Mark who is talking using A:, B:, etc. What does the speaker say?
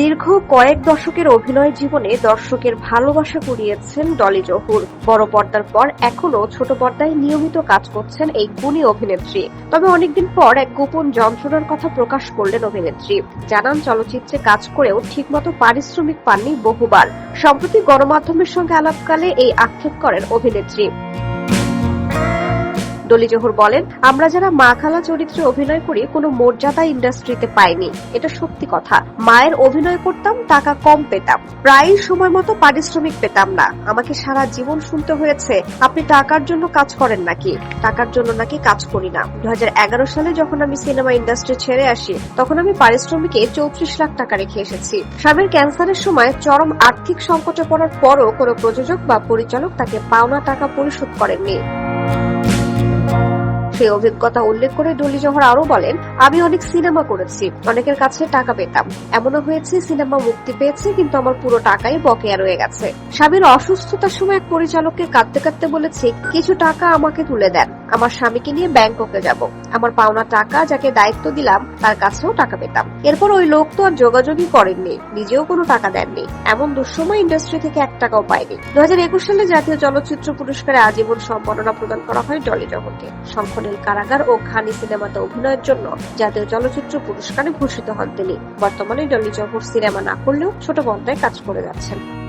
A: দীর্ঘ কয়েক দশকের অভিনয় জীবনে দর্শকের ভালোবাসা কুড়িয়েছেন ডলি জহুর। বড় পর্দার পর এখনও ছোট পর্দায় নিয়মিত কাজ করছেন এই গুণী অভিনেত্রী। তবে অনেকদিন পর এক গোপন যন্ত্রণার কথা প্রকাশ করলেন অভিনেত্রী। জানান, চলচ্চিত্রে কাজ করেও ঠিকমতো পারিশ্রমিক পাননি বহুবার। সম্প্রতি গণমাধ্যমের সঙ্গে আলাপকালে এই আক্ষেপ করেন অভিনেত্রী। ডলি জহুর বলেন, আমরা যারা মা খালা চরিত্রে অভিনয় করি, কোনো মর্যাদা ইন্ডাস্ট্রিতে পাইনি। এটা সত্যি কথা। মায়ের অভিনয় করতাম, টাকা কম পেতাম। প্রায় সময় মতো পারিশ্রমিক পেতাম না। আমাকে সারা জীবন শুনতে হয়েছে, আপনি টাকার জন্য কাজ করেন নাকি? টাকার জন্য নাকি কাজ করি না। দু হাজার এগারো সালে যখন আমি সিনেমা ইন্ডাস্ট্রি ছেড়ে আসি, তখন আমি পারিশ্রমিকে চৌত্রিশ লাখ টাকা রেখে এসেছি। স্বামীর ক্যান্সারের সময় চরম আর্থিক সংকটে পড়ার পরও কোনো প্রযোজক বা পরিচালক তাকে পাওনা টাকা পরিশোধ করেননি। সেই অভিজ্ঞতা উল্লেখ করে ডলি জহর আরও বলেন, আমি অনেক সিনেমা করেছি, অনেকের কাছে টাকা পেতাম। এমনও হয়েছে, সিনেমা মুক্তি পেয়েছে, কিন্তু আমার পুরো টাকাই বকেয়া রয়ে গেছে। স্বামীর অসুস্থতার সময় এক পরিচালককে কাঁদতে কাঁদতে বলেছে, কিছু টাকা আমাকে তুলে দেন, আমার স্বামীকে নিয়ে ব্যাংককে যাব। আমার পাওনা টাকা যাকে দায়িত্ব দিলাম, তার কাছেও টাকা পেতাম। এরপর ওই লোক তো আর যোগাযোগই করেননি, নিজেও কোনো টাকা দেননি। এমন দুঃসময় ইন্ডাস্ট্রি থেকে এক টাকাও পায়নি। দু হাজার একুশ সালে জাতীয় চলচ্চিত্র পুরস্কারে আজীবন সম্মাননা প্রদান করা হয় ডলি জহরকে শঙ্খনীল কারাগার ও খানি সিনেমাতে অভিনয়ের জন্য জাতীয় চলচ্চিত্র পুরস্কারে ভূষিত হন তিনি। বর্তমানে ডলি জহর সিনেমা না করলেও ছোট পর্দায় কাজ করে যাচ্ছেন।